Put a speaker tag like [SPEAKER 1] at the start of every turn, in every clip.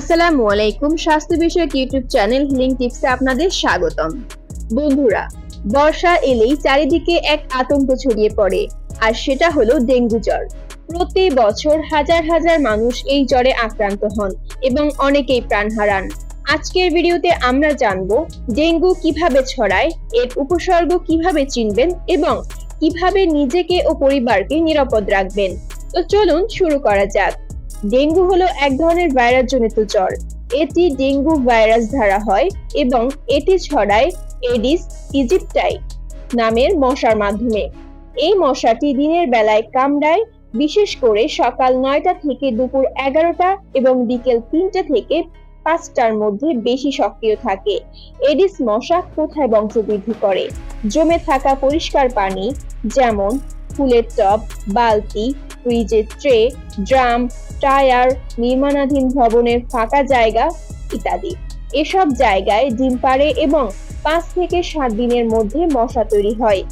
[SPEAKER 1] আসসালামু আলাইকুম। স্বাস্থ্য বিষয়ক ইউটিউব চ্যানেল হিলিং টিপসে আপনাদের স্বাগতম। বন্ধুরা, বর্ষা এলেই চারিদিকে এক আতঙ্ক ছড়িয়ে পড়ে, আর সেটা হলো ডেঙ্গু জ্বর। প্রতি বছর হাজার হাজার মানুষ এই জ্বরে আক্রান্ত হন এবং অনেকেই প্রাণ হারান। আজকের ভিডিওতে আমরা জানব ডেঙ্গু কীভাবে ছড়ায়, এর উপসর্গ কীভাবে চিনবেন এবং কীভাবে নিজেকে ও পরিবারকে নিরাপদ রাখবেন। তো চলুন শুরু করা যাক। ডেঙ্গু হলো এক ধরনের ভাইরাস জনিত জ্বর। এটি ডেঙ্গু ভাইরাস দ্বারা হয় এবং এটি ছড়ায় এডিস ইজিপ্টাই নামের মশার মাধ্যমে। এই মশাটি দিনের বেলায় কামড়ায়, বিশেষ করে সকাল নয়টা থেকে দুপুর এগারোটা এবং বিকেল তিনটা থেকে পাঁচটার মধ্যে বেশি সক্রিয় থাকে। এডিস মশা কোথায় বংশবৃদ্ধি করে? জমে থাকা পরিষ্কার পানি, যেমন ফুলের টব, বালতি, ফ্রিজের ট্রে, ড্রাম টায়ার নির্মাণাধীন ভবনের ফাঁকা জায়গা ইত্যাদি। এসব জায়গায় ডিম পাড়ে এবং পাঁচ থেকে সাত দিনের মধ্যে মশা তৈরি হয়।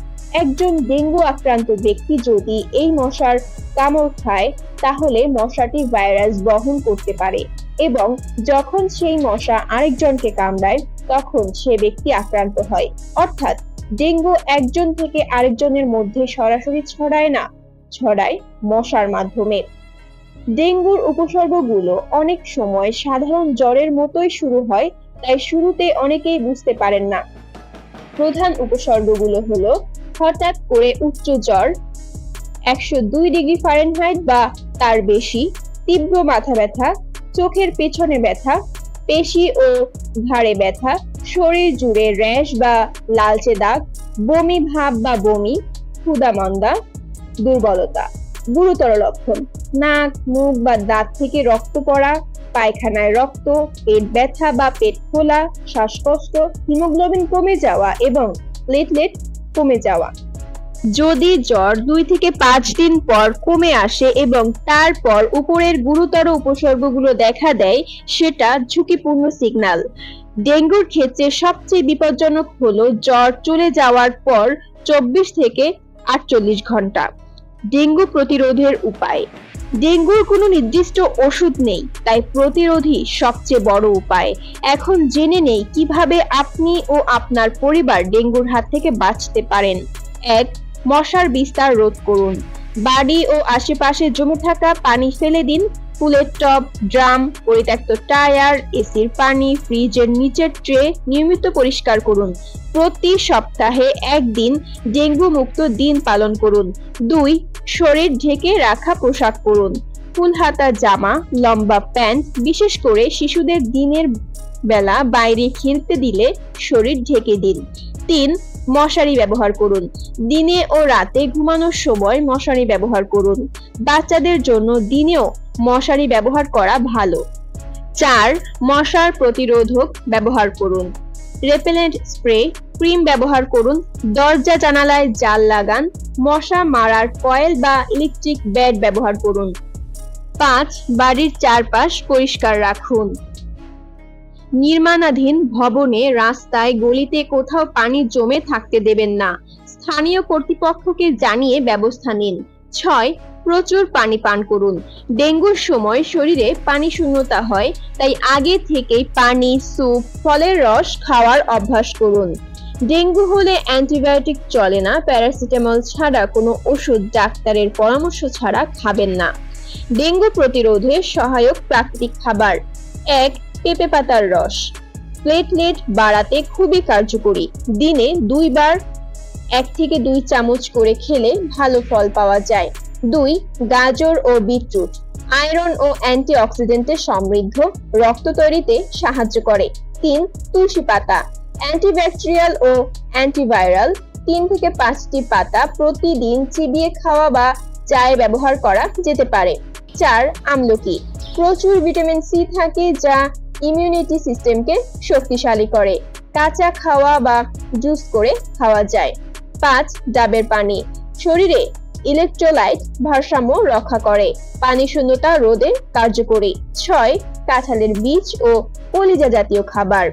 [SPEAKER 1] একজন ডেঙ্গু আক্রান্ত ব্যক্তি যদি এই মশার কামড় খায়, তাহলে মশাটি ভাইরাস বহন করতে পারে এবং যখন সেই মশা আরেকজনকে কামড়ায়, তখন সে ব্যক্তি আক্রান্ত হয়। অর্থাৎ ডেঙ্গু একজন থেকে আরেকজনের মধ্যে সরাসরি ছড়ায় না, ছড়ায় মশার মাধ্যমে। ডেঙ্গুর উপসর্গগুলো অনেক সময় সাধারণ জ্বরের মতোই শুরু হয়, তাই শুরুতে অনেকেই বুঝতে পারেন না। প্রধান উপসর্গগুলো হলো, হঠাৎ করে উচ্চ জ্বর, একশো দুই ডিগ্রি ফারেনহাইট বা তার বেশি, তীব্র মাথা ব্যথা, চোখের পেছনে ব্যথা, পেশি ও ঘাড়ে ব্যথা, শরীর জুড়ে র্যাশ বা লালচে দাগ, বমি ভাব বা বমি ক্ষুদামন্দা দুর্বলতা। গুরুতর লক্ষণ। নাক, মুখ বা দাঁত থেকে রক্ত পড়া, পায়খানায় রক্ত, পেট ব্যথা বা পেট ফোলা, শ্বাসকষ্ট, হিমোগ্লোবিন কমে যাওয়া এবং প্লেটলেট কমে যাওয়া। যদি জ্বর দুই থেকে পাঁচ দিন পর কমে আসে এবং তারপর উপরের গুরুতর উপসর্গগুলো দেখা দেয়, সেটা ঝুঁকিপূর্ণ সিগন্যাল ডেঙ্গুর ক্ষেত্রে সবচেয়ে বিপজ্জনক হলো জ্বর চলে যাওয়ার পর চব্বিশ থেকে আটচল্লিশ ঘণ্টা। ডেঙ্গু প্রতিরোধের উপায়। ডেঙ্গুর কোনো নির্দিষ্ট ওষুধ নেই, তাই প্রতিরোধই সবচেয়ে বড় উপায়। এখন জেনে নেই কীভাবে আপনি ও আপনার পরিবার ডেঙ্গুর হাত থেকে বাঁচতে পারেন। এক, মশার বিস্তার রোধ করুন। বাড়ি ও আশেপাশে জমে থাকা পানি ফেলে দিন। ফুলের টব, ড্রাম, পরিত্যক্ত টায়ার, এসির পানি, ফ্রিজের নিচের ট্রে নিয়মিত পরিষ্কার করুন। প্রতি সপ্তাহে একদিন ডেঙ্গু মুক্ত দিন পালন করুন। দুই, শরীর ঢেকে রাখা পোশাক পরুন। ফুল হাতা জামা, লম্বা প্যান্ট, বিশেষ করে শিশুদের দিনের বেলা বাইরে খেলতে দিলে শরীর ঢেকে দিন। তিন মশারি ব্যবহার করুন। দিনে ও রাতে ঘুমানোর সময় মশারি ব্যবহার করুন। বাচ্চাদের জন্য দিনেও মশারি ব্যবহার করা ভালো। চার, মশার প্রতিরোধক ব্যবহার করুন। রেপেলেন্ট স্প্রে ক্রিম ব্যবহার করুন। দরজা, জানালায় জাল লাগান। মশা মারার কয়েল বা ইলেকট্রিক ব্যাট ব্যবহার করুন। পাঁচ, বাড়ির চারপাশ পরিষ্কার রাখুন। নির্মাণাধীন ভবনে রাস্তায় গলিতে কোথাও পানি জমে থাকতে দেবেন না। স্থানীয় কর্তৃপক্ষকে জানিয়ে ব্যবস্থা নিন। ছয়, প্রচুর পানি পান করুন। ডেঙ্গুর সময় শরীরে পানি শূন্যতা হয়, তাই আগে থেকেই পানি, স্যুপ, ফলের রস খাওয়ার অভ্যাস করুন। ডেঙ্গু হলে অ্যান্টিবায়োটিক চলে না, প্যারাসিটামল ছাড়া কোনো ওষুধ ডাক্তারের পরামর্শ ছাড়া খাবেন না। ডেঙ্গু প্রতিরোধে সহায়ক প্রাকৃতিক খাবার। এক পেঁপে পাতার রস। প্লেটলেট বাড়াতে খুবই কার্যকরী। দিনে দুইবার এক থেকে দুই চামচ করে খেলে ভালো ফল পাওয়া যায়। দুই, গাজর ও বিটরুট। আয়রন ও অ্যান্টিঅক্সিডেন্টে সমৃদ্ধ রক্ত তৈরিতে সাহায্য করে। তিন, তুলসী পাতা। অ্যান্টিব্যাকটেরিয়াল ও অ্যান্টিভাইরাল তিন থেকে পাঁচটি পাতা প্রতিদিন চিবিয়ে খাওয়া বা চায়ে ব্যবহার করা যেতে পারে। চার, আমলকি। প্রচুর ভিটামিন সি থাকে যা ইমিউনিটি সিস্টেমকে শক্তিশালী করে। কাঁচা খাওয়া বা জুস করে খাওয়া যায়। পাঁচ, ডাবের পানি। শরীরে ইলেকট্রোলাইট ভারসাম্য রক্ষা করে। পানি শূন্যতা রোধে কার্যকরী। ছয়, কাঁঠালের বীজ ও কলিজা জাতীয় খাবার।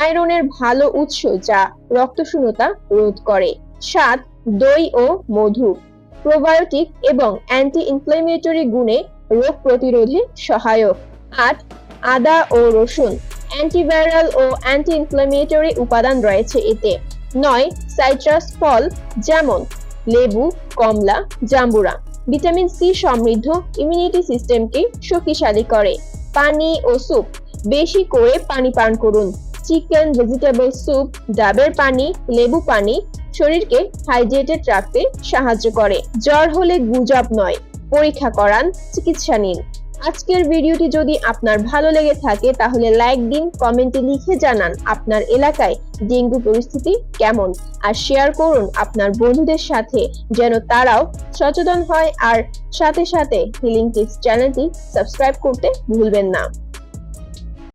[SPEAKER 1] আয়রনের ভালো উৎস যা রক্ত শূন্যতা রোধ করে। সাত, দই ও মধু। প্রোবায়োটিক এবং অ্যান্টি ইনফ্লেমেটরি গুণে রোগ প্রতিরোধে সহায়ক। আট আদা ও রসুন। অ্যান্টিভাইরাল ও অ্যান্টি ইনফ্লামেটরি উপাদান রয়েছে এতে। নয় সাইট্রাস ফল, যেমন লেবু, কমলা, জাম্বুরা। ভিটামিন সি সমৃদ্ধ ইমিউনিটি সিস্টেমকে শক্তিশালী করে। পানি ও স্যুপ বেশি করে পানি পান করুন। চিকেন ভেজিটেবল স্যুপ ডাবের পানি, লেবু পানি শরীরকে হাইড্রেটেড রাখতে সাহায্য করে। জ্বর হলে গুজব নয়, পরীক্ষা করান, চিকিৎসা নিন। আজকের ভিডিওটি যদি আপনার ভালো লেগে থাকে, তাহলে লাইক দিন কমেন্টে লিখে জানান আপনার এলাকায় ডেঙ্গু পরিস্থিতি কেমন। আর শেয়ার করুন আপনার বন্ধুদের সাথে, যেন তারাও সচেতন হয়। আর সাথে সাথে হিলিং টিপস চ্যানেলটি সাবস্ক্রাইব করতে ভুলবেন না।